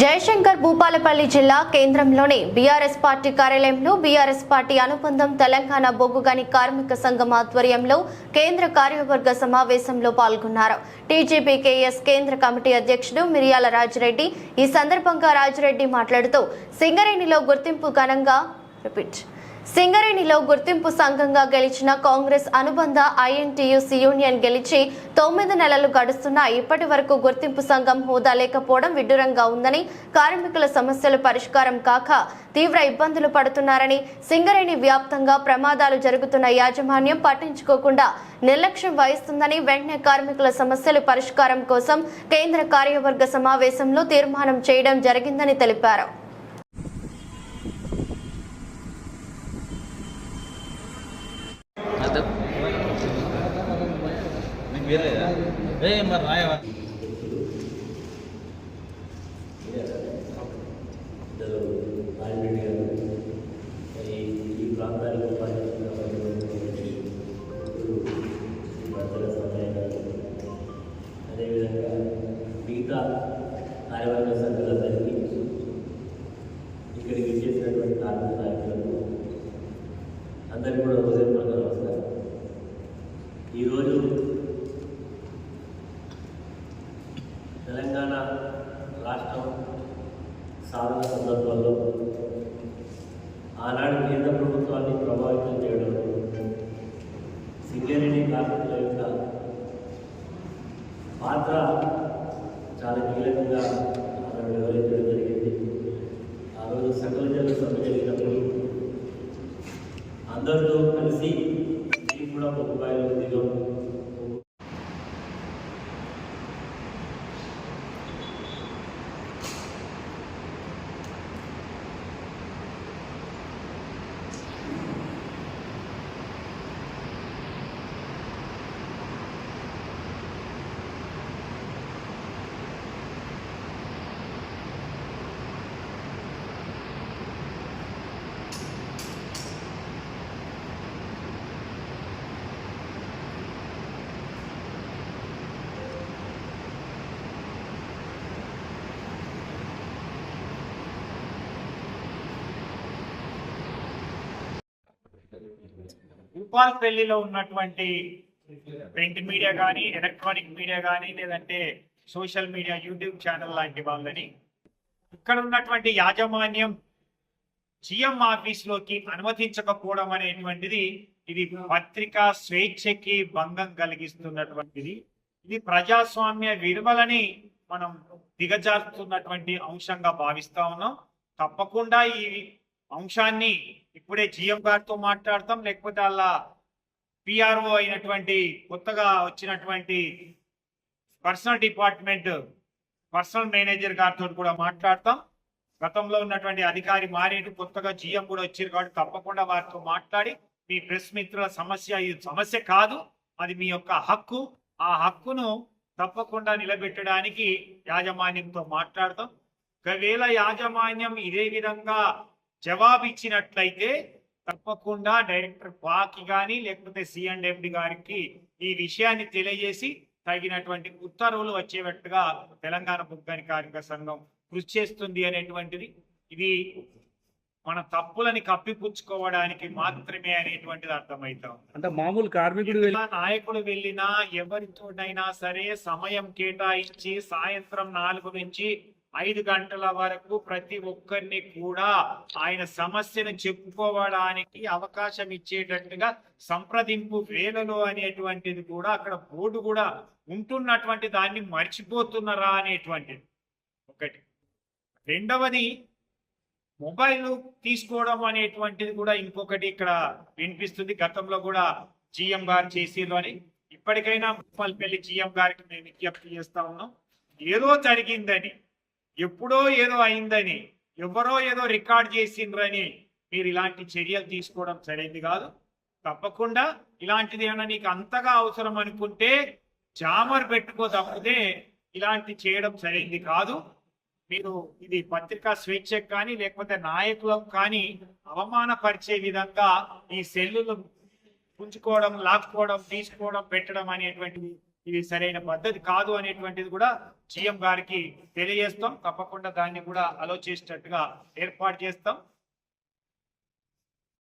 జయశంకర్ భూపాలపల్లి జిల్లా కేంద్రంలోని BRS party కార్యాలయంలో బీఆర్ఎస్ పార్టీ అనుబంధం తెలంగాణ బొగ్గుగని కార్మిక సంఘం ఆధ్వర్యంలో కేంద్ర కార్యవర్గ సమావేశంలో పాల్గొన్నారు. టీజీపీ కేఎస్ కేంద్ర కమిటీ అధ్యక్షుడు మిరియాల రాజిరెడ్డి ఈ సందర్భంగా రాజిరెడ్డి మాట్లాడుతూ సింగరేణిలో గుర్తింపు ఘనంగా రిపీట్. సింగరేణిలో గుర్తింపు సంఘంగా గెలిచిన కాంగ్రెస్ అనుబంధ ఐఎన్టీయూసీ యూనియన్ గెలిచి తొమ్మిది నెలలు గడుస్తున్నా ఇప్పటి వరకు గుర్తింపు సంఘం హోదా లేకపోవడం విడ్డూరంగా ఉందని కార్మికుల సమస్యలు పరిష్కారం కాక తీవ్ర ఇబ్బందులు పడుతున్నారని సింగరేణి వ్యాప్తంగా ప్రమాదాలు జరుగుతున్న యాజమాన్యం పట్టించుకోకుండా నిర్లక్ష్యం వహిస్తుందని వెంటనే కార్మికుల సమస్యలు పరిష్కారం కోసం కేంద్ర కార్యవర్గ సమావేశంలో తీర్మానం చేయడం జరిగిందని తెలిపారు అదే మీకు వేరేదా ఏ మరి రాయవా ఇద్దరు ఆల్రెడీ గారు మరి ఈ ప్రాంతానికి పనిచేస్తున్నటువంటి భద్ర సమయ గారు అదేవిధంగా మిగతా కార్యవర్గ సభ్యులందరికీ ఇక్కడికి చేసినటువంటి కార్మిక నాయకులకు అందరికీ కూడా హృదయపూర్వక సందర్భంలో ఆనాడు కేంద్ర ప్రభుత్వాన్ని ప్రభావితం చేయడం సింగరేణి కార్మికుల యొక్క పాత్ర చాలా కీలకంగా ఆనాడు వివరించడం జరిగింది. ఆ రోజు సకల జన సభ జరిగినప్పుడు అందరితో కలిసి మేము కూడా ఒక రూపాయలు దిగం భూపాల్పల్లిలో ఉన్నటువంటి ప్రింట్ మీడియా కానీ ఎలక్ట్రానిక్ మీడియా కానీ లేదంటే సోషల్ మీడియా యూట్యూబ్ ఛానల్ లాంటి వాళ్ళని ఇక్కడ ఉన్నటువంటి యాజమాన్యం జిఎం ఆఫీస్లోకి అనుమతించకపోవడం అనేటువంటిది ఇది పత్రికా స్వేచ్ఛకి భంగం కలిగిస్తున్నటువంటిది. ఇది ప్రజాస్వామ్య విలువలని మనం దిగజారుతున్నటువంటి అంశంగా భావిస్తా ఉన్నాం. తప్పకుండా ఈ అంశాన్ని ఇప్పుడే జిఎం గారితో మాట్లాడతాం. లేకపోతే అలా పిఆర్ఓ అయినటువంటి కొత్తగా వచ్చినటువంటి పర్సనల్ డిపార్ట్మెంట్ పర్సనల్ మేనేజర్ గారితో కూడా మాట్లాడతాం. గతంలో ఉన్నటువంటి అధికారి మారేడు కొత్తగా జిఎం కూడా వచ్చారు కాబట్టి తప్పకుండా వారితో మాట్లాడి మీ ప్రెస్ మిత్రుల సమస్య ఇది సమస్య కాదు అది మీ యొక్క హక్కు. ఆ హక్కును తప్పకుండా నిలబెట్టడానికి యాజమాన్యంతో మాట్లాడతాం. ఒకవేళ యాజమాన్యం ఇదే విధంగా జవాబు ఇచ్చినట్లయితే తప్పకుండా డైరెక్టర్ పాకి కానీ లేకపోతే సిఎండ్ఎండి గారికి ఈ విషయాన్ని తెలియజేసి తగినటువంటి ఉత్తర్వులు వచ్చేటట్టుగా తెలంగాణ బుగ్గని కార్మిక సంఘం కృషి చేస్తుంది అనేటువంటిది. ఇది మన తప్పులని కప్పిపుచ్చుకోవడానికి మాత్రమే అనేటువంటిది అర్థమవుతాం అంటే మామూలు కార్మికుడు నాయకుడు వెళ్ళినా ఎవరితోనైనా సరే సమయం కేటాయించి సాయంత్రం నాలుగు నుంచి ఐదు గంటల వరకు ప్రతి ఒక్కరిని కూడా ఆయన సమస్యను చెప్పుకోవడానికి అవకాశం ఇచ్చేటట్టుగా సంప్రదింపు వేలలో అనేటువంటిది కూడా అక్కడ బోర్డు కూడా ఉంటున్నటువంటి దాన్ని మర్చిపోతున్నారా అనేటువంటిది. ఒకటి. రెండవది మొబైల్ తీసుకోవడం అనేటువంటిది కూడా ఇంకొకటి ఇక్కడ వినిపిస్తుంది. గతంలో కూడా జిఎం గారు చేసిర్రు అని. ఇప్పటికైనా పెళ్ళి జిఎం గారికి మేము విజ్ఞప్తి చేస్తా ఉన్నాం. ఏదో జరిగిందని ఎప్పుడో ఏదో అయిందని ఎవరో ఏదో రికార్డ్ చేసిండ్రని మీరు ఇలాంటి చర్యలు తీసుకోవడం సరైంది కాదు. తప్పకుండా ఇలాంటిది ఏమైనా నీకు అంతగా అవసరం అనుకుంటే జామర్ పెట్టుకో తప్పితే ఇలాంటి చేయడం సరైంది కాదు. మీరు ఇది పత్రికా స్వేచ్ఛకు కానీ లేకపోతే నాయకులకు కానీ అవమానపరిచే విధంగా ఈ సెల్లులు పుంజుకోవడం లాక్కోవడం తీసుకోవడం పెట్టడం అనేటువంటిది ఇది సరైన పద్ధతి కాదు అనేటువంటిది కూడా సీఎం గారికి తెలియజేస్తాం. తప్పకుండా దాన్ని కూడా ఆలోచించేటట్టుగా ఏర్పాటు చేస్తాం.